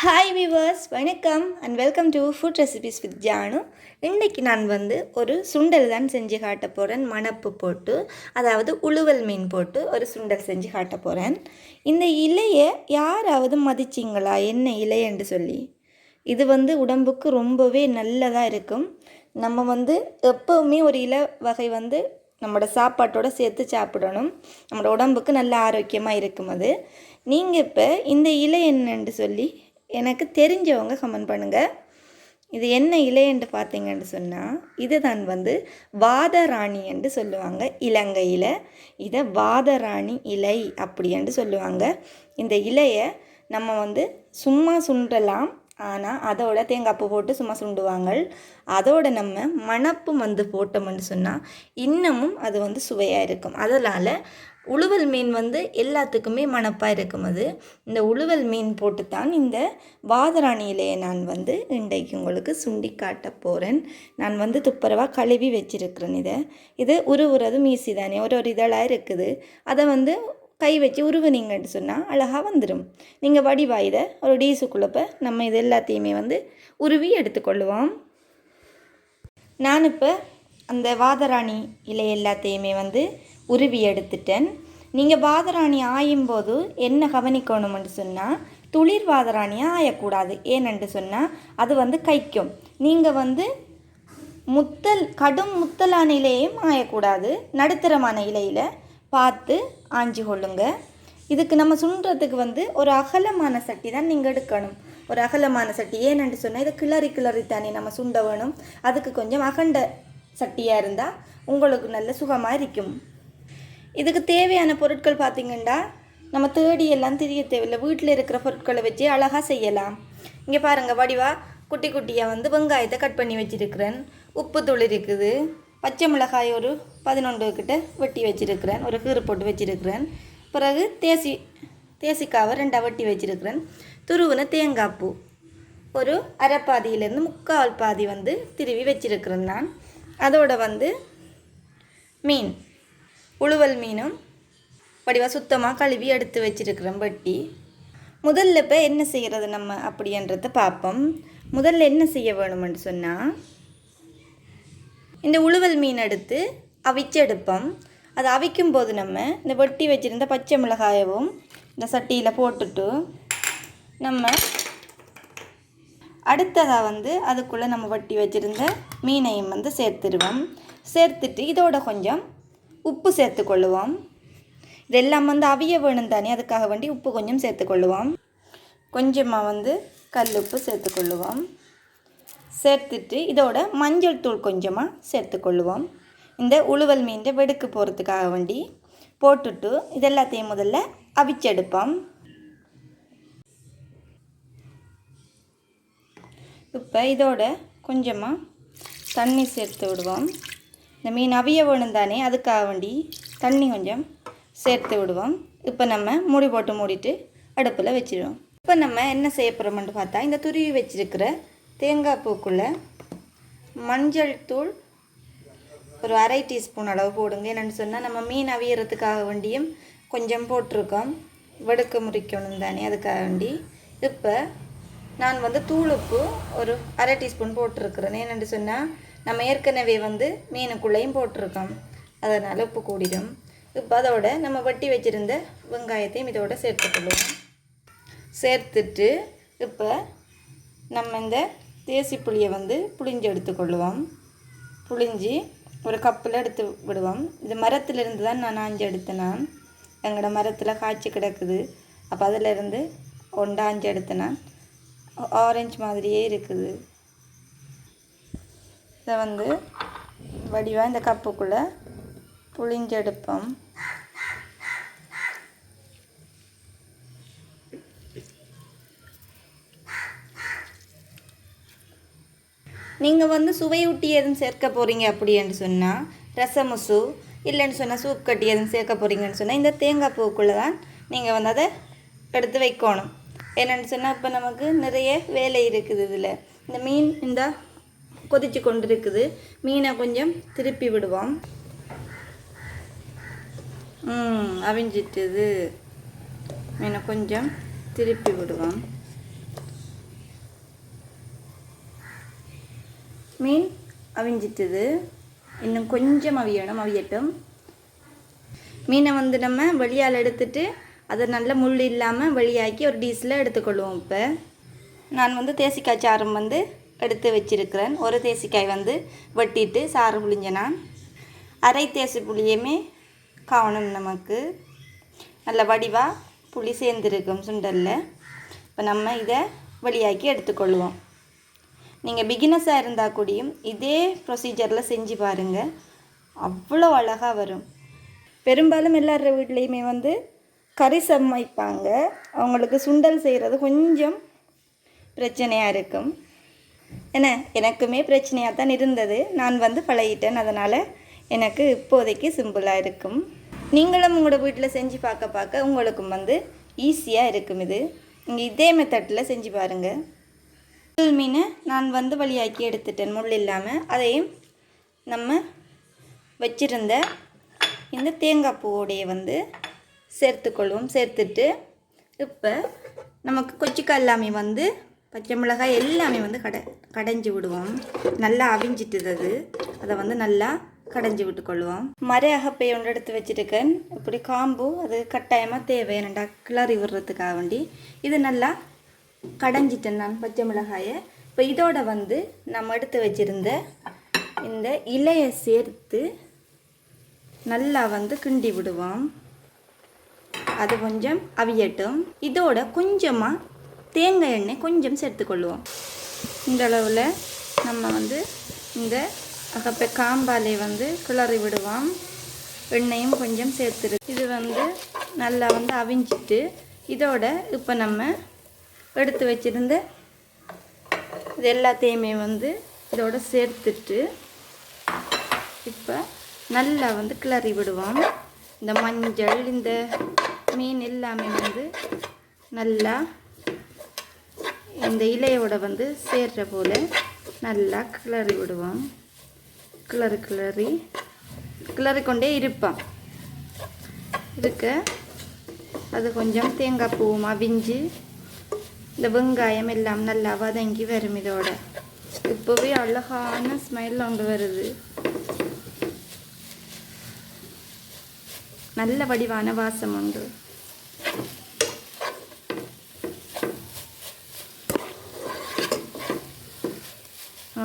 Hi viewers வணக்கம் and welcome to food recipes with Janu இன்றைக்கி நான் வந்து ஒரு சுண்டல் தான் செஞ்சு காட்ட போகிறேன் மணப்பு போட்டு அதாவது உழுவல் மீன் போட்டு ஒரு சுண்டல் செஞ்சு காட்ட போகிறேன் இந்த இலையை யாராவது மதிச்சிங்களா? என்ன இலை என்று சொல்லி. இது வந்து உடம்புக்கு ரொம்பவே நல்லதாக இருக்கும். நம்ம வந்து எப்போவுமே ஒரு இலை வகை வந்து நம்மளோட சாப்பாட்டோட சேர்த்து சாப்பிடணும். நம்மளோட உடம்புக்கு நல்ல ஆரோக்கியமாக இருக்கும் அது. நீங்கள் இப்போ இந்த இலை என்னன்னு சொல்லி எனக்கு தெரிஞ்சவங்க கமெண்ட் பண்ணுங்கள் இது என்ன இலை என்று பார்த்தீங்கன்னு சொன்னால் இதுதான் வந்து வாதராணி என்று சொல்லுவாங்க. இலங்கையில் இதை வாதராணி இலை அப்படி என்று சொல்லுவாங்க. இந்த இலையை நம்ம வந்து சும்மா சுண்டலாம். ஆனால் அதோட தேங்காய் பூ போட்டு சும்மா சுண்டுவாங்க. அதோட நம்ம மணப்பு வந்து போட்டோம்னு சொன்னால் இன்னமும் அது வந்து சுவையாக இருக்கும். அதனால் உழுவல் மீன் வந்து எல்லாத்துக்குமே மணப்பாக இருக்கும் அது. இந்த உழுவல் மீன் போட்டு தான் இந்த வாதராணி இலையை நான் வந்து இன்றைக்கு உங்களுக்கு சுண்டி காட்ட போகிறேன் நான் வந்து துப்புரவாக கழுவி வச்சிருக்கிறேன் இதை. இது உருவுறதும் ஈஸி தானே. ஒரு ஒரு இதழாக இருக்குது. அதை வந்து கை வச்சு உருவனீங்கன்னு சொன்னால் அழகாக வந்துடும் நீங்கள் வடிவா இதை ஒரு டீஸுக்குள்ளப்ப நம்ம இது எல்லாத்தையுமே வந்து உருவி எடுத்துக்கொள்ளுவோம். நான் இப்போ அந்த வாதராணி இலை எல்லாத்தையுமே வந்து உருவி எடுத்துட்டேன். நீங்கள் வாதராணி ஆயும் போது என்ன கவனிக்கணும்னு சொன்னால் துளிர் வாதராணியாக ஆயக்கூடாது. ஏனென்று சொன்னால் அது வந்து கைக்கும். நீங்கள் வந்து முத்தல் கடும் முத்தலான இலையும் ஆயக்கூடாது. நடுத்தரமான இலையில் பார்த்து ஆஞ்சி கொள்ளுங்க. இதுக்கு நம்ம சுண்டுறதுக்கு வந்து ஒரு அகலமான சட்டி தான் நீங்கள் எடுக்கணும். ஒரு அகலமான சட்டி. ஏனென்று சொன்னால் இதை கிளறி கிளறி தானே நம்ம சுண்ட வேணும். அதுக்கு கொஞ்சம் அகண்ட சட்டியாக இருந்தால் உங்களுக்கு நல்ல சுகமாக இருக்கும். இதுக்கு தேவையான பொருட்கள் பார்த்திங்கன்னா நம்ம தேடி எல்லாம் தெரிய தேவையில்லை. வீட்டில் இருக்கிற பொருட்களை வச்சு அழகாக செய்யலாம். இங்கே பாருங்கள் வடிவா குட்டி குட்டியாக வந்து வெங்காயத்தை கட் பண்ணி வச்சுருக்கிறேன். உப்பு தூள் இருக்குது. பச்சை மிளகாய் ஒரு பதினொன்று கிட்ட வெட்டி வச்சுருக்கிறேன். ஒரு கீறு போட்டு வச்சுருக்கிறேன். பிறகு தேசி தேசிக்காவை ரெண்டாக வெட்டி வச்சுருக்கிறேன். துருவின தேங்காய் பூ. ஒரு அரைப்பாதியிலேருந்து முக்கால் பாதி வந்து திருவி வச்சுருக்கிறேன் நான். அதோட வந்து மீன். உழுவல் மீனும் வடிவாக சுத்தமாக கழுவி எடுத்து வச்சுருக்கிறேன் வெட்டி. முதல்ல இப்போ என்ன செய்கிறது நம்ம அப்படின்றத பார்ப்போம் முதல்ல என்ன செய்ய வேணும்னு சொன்னால் இந்த உழுவல் மீன் எடுத்து அவிச்சு எடுப்போம் அதை அவிக்கும் போது நம்ம இந்த வெட்டி வச்சுருந்த பச்சை மிளகாயவும் இந்த சட்டியில் போட்டுட்டு நம்ம அடுத்ததாக வந்து அதுக்குள்ளே நம்ம வட்டி வச்சுருந்த மீனையும் வந்து சேர்த்துருவோம். சேர்த்துட்டு இதோட கொஞ்சம் உப்பு சேர்த்துக்கொள்ளுவோம். இதெல்லாம் வந்து அவிய வேணும் தானே அதுக்காக வேண்டி உப்பு கொஞ்சம் சேர்த்துக்கொள்ளுவோம். கொஞ்சமாக வந்து கல் உப்பு சேர்த்துக்கொள்ளுவோம். சேர்த்துட்டு இதோட மஞ்சள் தூள் கொஞ்சமாக சேர்த்துக்கொள்ளுவோம். இந்த உழுவல் மீன் வெடுக்கு போகிறதுக்காக வேண்டி போட்டுட்டு இதெல்லாத்தையும் முதல்ல அவிச்செடுப்போம். இப்போ இதோட கொஞ்சமாக தண்ணி சேர்த்து விடுவோம். இந்த மீன் அவிய வேணும் தானே அதுக்காக வேண்டி தண்ணி கொஞ்சம் சேர்த்து விடுவோம். இப்போ நம்ம மூடி போட்டு மூடிட்டு அடுப்பில் வச்சிடுவோம். இப்போ நம்ம என்ன செய்ய போகிறோம்னு பார்த்தா இந்த துருவி வச்சுருக்கிற தேங்காய் பூக்குள்ளே மஞ்சள் தூள் ஒரு அரை டீஸ்பூன் அளவு போடுங்க. என்னென்னு சொன்னால் நம்ம மீன் அவியறதுக்காக வேண்டியும் கொஞ்சம் போட்டிருக்கோம். வெடுக்க முறிக்கணும் தானே அதுக்காக வேண்டி. இப்போ நான் வந்து தூளுப்பு ஒரு அரை டீஸ்பூன் போட்டிருக்கிறேன் என்னென்னு சொன்னால் நம்ம ஏற்கனவே வந்து மீனுக்குள்ளேயும் போட்டிருக்கோம். அதனால் உப்பு கூடிடும். இப்போ அதோட நம்ம வட்டி வச்சுருந்த வெங்காயத்தையும் இதோட சேர்த்துக்கொள்வோம் சேர்த்துட்டு இப்போ நம்ம இந்த தேசி புளியை வந்து புளிஞ்சு எடுத்துக்கொள்வோம் புளிஞ்சு ஒரு கப்பில் எடுத்து விடுவோம். இது மரத்துலேருந்து தான் நான் ஆஞ்சு எடுத்தேன்? எங்களோட மரத்தில் காய்ச்சி கிடக்குது. அப்போ அதிலிருந்து ஒண்டாஞ்சு எடுத்தேன்? நான் ஆரஞ்சு மாதிரியே இருக்குது. இதை வந்து வடிவாக இந்த கப்புக்குள்ளே புளிஞ்செடுப்போம் நீங்கள் வந்து சுவையூட்டி எதுவும் சேர்க்க போகிறீங்க அப்படின்னு சொன்னால் ரசமுசு இல்லைன்னு சொன்னால் சூப் கட்டி எதுவும் சேர்க்க போகிறீங்கன்னு சொன்னால் இந்த தேங்காய் பூக்குள்ளே தான் நீங்கள் வந்து அதை எடுத்து வைக்கணும். என்னென்னு சொன்னால் இப்போ நமக்கு நிறைய வேலை இருக்குது இதில். இந்த மீன் இந்த கொதிச்சு கொண்டிருக்குது. மீனை கொஞ்சம் திருப்பி விடுவோம். ம் அவிஞ்சிட்டுது. மீனை கொஞ்சம் திருப்பி விடுவோம். மீன் அவிஞ்சிட்டுது. இன்னும் கொஞ்சம் அவியணும் அவியட்டும். மீனை வந்து நம்ம வெளியால் எடுத்துட்டு அதை நல்ல முள் இல்லாமல் வெளியாக்கி ஒரு டீஸில் எடுத்துக்கொள்வோம் இப்போ. நான் வந்து தேசிக்காய் சாரம் வந்து எடுத்து வச்சிருக்கிறேன். ஒரு தேசிக்காய் வந்து வெட்டிட்டு சாறு புளிஞ்ச நான். அரை தேசி புளியுமே காணும் நமக்கு. நல்ல வடிவாக புளி சேர்ந்துருக்கும் சுண்டலில். இப்போ நம்ம இதை வெளியாக்கி எடுத்துக்கொள்வோம். நீங்கள் பிகினஸாக இருந்தால் கூடியும் இதே ப்ரொசீஜரில் செஞ்சு பாருங்கள் அவ்வளோ அழகாக வரும். பெரும்பாலும் எல்லார வீட்லேயுமே வந்து கறி சமைப்பாங்க. அவங்களுக்கு சுண்டல் செய்கிறது கொஞ்சம் பிரச்சனையாக இருக்கும். என்ன? எனக்குமே பிரச்சனையாக தான் இருந்தது. நான் வந்து பழகிட்டேன். அதனால் எனக்கு இப்போதைக்கு சிம்பிளாக இருக்கும். நீங்களும் உங்களோட வீட்டில் செஞ்சு பார்க்க பார்க்க உங்களுக்கும் வந்து ஈஸியாக இருக்கும் இது. நீங்கள் இதே மெத்தட்டில் செஞ்சு பாருங்கள் முள் மீனை நான் வந்து வழியாக்கி எடுத்துட்டேன். முள் இல்லாமல் அதையும் நம்ம வச்சிருந்த இந்த தேங்காய் பூவோடைய வந்து சேர்த்துக்கொள்வோம். சேர்த்துட்டு இப்போ நமக்கு கொச்சிக்காய் எல்லாமே வந்து பச்சை மிளகாய் எல்லாமே வந்து கடை கடைஞ்சி விடுவோம். நல்லா அவிஞ்சிட்டுது அது. அதை வந்து நல்லா கடைஞ்சி விட்டுக்கொள்வோம். மர அகப்பை ஒன்று எடுத்து வச்சுருக்கேன். இப்படி காம்பு அது கட்டாயமாக தேவை. என்னடா கிளறி விடுறதுக்காக வேண்டி. இது நல்லா கடைஞ்சிட்டேன் நான் பச்சை மிளகாயை. இப்போ இதோட வந்து நம்ம எடுத்து வச்சுருந்த இந்த இலையை சேர்த்து நல்லா வந்து கிண்டி விடுவோம். அது கொஞ்சம் அவியட்டும். இதோட கொஞ்சமாக தேங்காய் எண்ணெய் கொஞ்சம் சேர்த்துக்கொள்ளுவோம் இந்த அளவில் நம்ம வந்து இந்த அகப்பை காம்பாலை வந்து கிளறி விடுவோம். எண்ணெயும் கொஞ்சம் சேர்த்துரு. இது வந்து நல்லா வந்து அவிஞ்சிட்டு இதோட இப்போ நம்ம எடுத்து வச்சிருந்த இது எல்லாத்தையுமே வந்து இதோட சேர்த்துட்டு இப்போ நல்லா வந்து கிளறி விடுவோம். இந்த மஞ்சள் இந்த மீன் எல்லாமே வந்து நல்லா இந்த இலையோட வந்து சேர்ற போல் நல்லா கிளறி விடுவோம். கிளறு கிளறி கிளறி கொண்டே இருப்பான் இருக்க அது கொஞ்சம் தேங்காய் பூவும் அவிஞ்சு இந்த வெங்காயம் எல்லாம் நல்லா வதங்கி வரும் இதோட. இப்போவே அழகான ஸ்மெல் ஒன்று வருது. நல்ல வடிவான வாசம் உண்டு.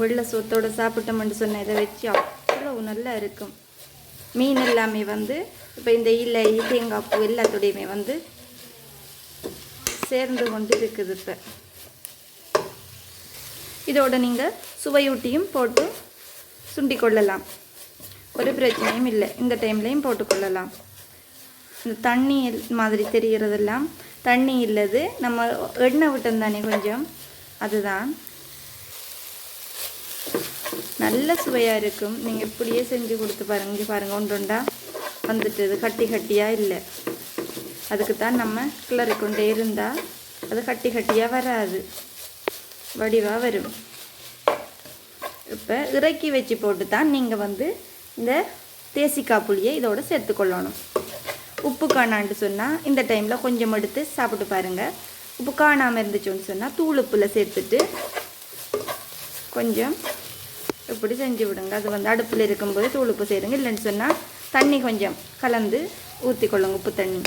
வெள்ளை சோத்தோடு சாப்பிட்டோம்னு சொன்ன இதை வச்சு அவ்வளோ நல்லா இருக்கும். மீன் எல்லாமே வந்து இப்போ இந்த இலை தேங்காய் பூ எல்லாத்தோடையுமே வந்து சேர்ந்து கொண்டு இருக்குது இப்போ. இதோட நீங்கள் சுவையூட்டியும் போட்டு சுண்டி கொள்ளலாம். ஒரு பிரச்சனையும் இல்லை. இந்த டைம்லையும் போட்டுக்கொள்ளலாம் இந்த தண்ணி மாதிரி தெரிகிறதெல்லாம் தண்ணி இல்லது நம்ம எண்ணெய் விட்டோம் தானே கொஞ்சம்? அதுதான். நல்ல சுவையாக இருக்கும். நீங்கள் இப்படியே செஞ்சு கொடுத்து பாருங்க. இங்கே பாருங்கள் ஒன்று ஒன்றா வந்துட்டுது கட்டி கட்டியாக இல்லை. அதுக்கு தான் நம்ம கிளறி கொண்டே இருந்தால் அது கட்டி கட்டியாக வராது. வடிவாக வரும். இப்போ இறக்கி வச்சு போட்டு தான் நீங்கள் வந்து இந்த தேசிக்காய் புளியை இதோட சேர்த்துக்கொள்ளணும் உப்பு காணான்னு சொன்னால் இந்த டைமில் கொஞ்சம் எடுத்து சாப்பிட்டு பாருங்கள் உப்பு காணாமல் இருந்துச்சுன்னு சொன்னால் தூள் உப்பில் சேர்த்துட்டு கொஞ்சம் இப்படி செஞ்சு விடுங்க. அது வந்து அடுப்பில் இருக்கும்போது தூள் உப்பு செய்யுங்க இல்லைன்னு சொன்னால் தண்ணி கொஞ்சம் கலந்து ஊற்றிக்கொள்ளுங்க உப்பு தண்ணி.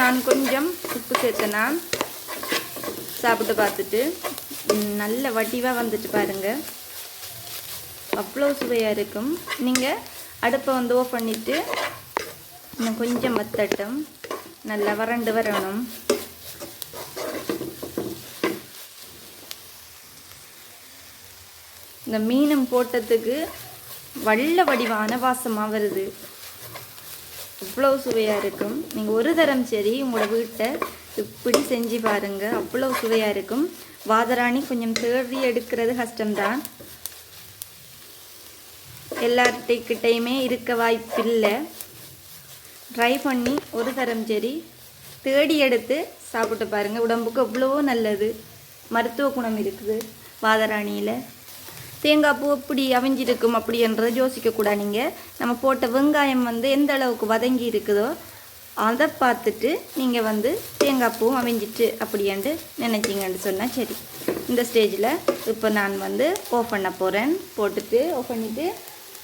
நான் கொஞ்சம் உப்பு சேர்த்தேன்னா சாப்பிட்டு பார்த்துட்டு நல்ல வடிவாக வந்துட்டு பாருங்க. அவ்வளோ சுவையாக இருக்கும். நீங்கள் அடுப்பை வந்து ஓஃப் பண்ணிவிட்டு இன்னும் கொஞ்சம் வத்தட்டும் நல்லா வறண்டு வரணும். இந்த மீனும் போட்டதுக்கு வள்ள வடிவான வாசமாக வருது. அவ்வளோ சுவையாக இருக்கும். நீங்கள் ஒரு தரம் சரி உங்களோட வீட்டை இப்படி செஞ்சு பாருங்கள் அவ்வளோ சுவையாக இருக்கும். வாதராணி கொஞ்சம் தேடி எடுக்கிறது கஷ்டம்தான். எல்லார்கிட்டையுமே இருக்க வாய்ப்பில்லை. ட்ரை பண்ணி ஒரு தரம் சரி தேடி எடுத்து சாப்பிட்டு பாருங்கள் உடம்புக்கு அவ்வளோ நல்லது. மருத்துவ குணம் இருக்குது வாதராணியில். தேங்காய் பூ எப்படி அவிஞ்சிருக்கும் அப்படின்றத யோசிக்கக்கூடாது நீங்கள் நம்ம போட்ட வெங்காயம் வந்து எந்த அளவுக்கு வதங்கி இருக்குதோ அதை பார்த்துட்டு நீங்கள் வந்து தேங்காய் பூவும் அவிஞ்சிட்டு அப்படின்ட்டு நினைச்சிங்கன்னு சொன்னால் சரி. இந்த ஸ்டேஜில் இப்போ நான் வந்து ஆஃப் பண்ண போகிறேன் போட்டுட்டு ஆஃப் பண்ணிவிட்டு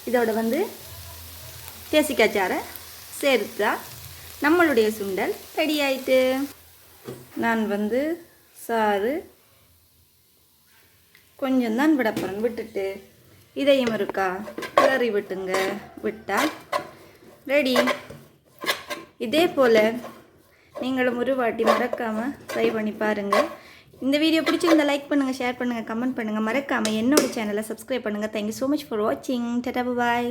இதோட வந்து தேசிக்காய் சாரை சேர்த்தா நம்மளுடைய சுண்டல் ரெடி ஆயிட்டு. நான் வந்து சாறு கொஞ்சம்தான் விட போகிறேன் விட்டுட்டு இதையும் இருக்கா? கிளறி விட்டுங்க. விட்டால் ரெடி. இதே போல் நீங்களும் ஒரு வாட்டி மறக்காமல் ட்ரை பண்ணி பாருங்கள் இந்த வீடியோ பிடிச்சிருந்தா லைக் பண்ணுங்கள் ஷேர் பண்ணுங்கள் கமெண்ட் பண்ணுங்கள் மறக்காமல் என்னோட சேனலை சப்ஸ்கிரைப் பண்ணுங்கள் thank you so much for வாட்சிங் டட்டா பாய்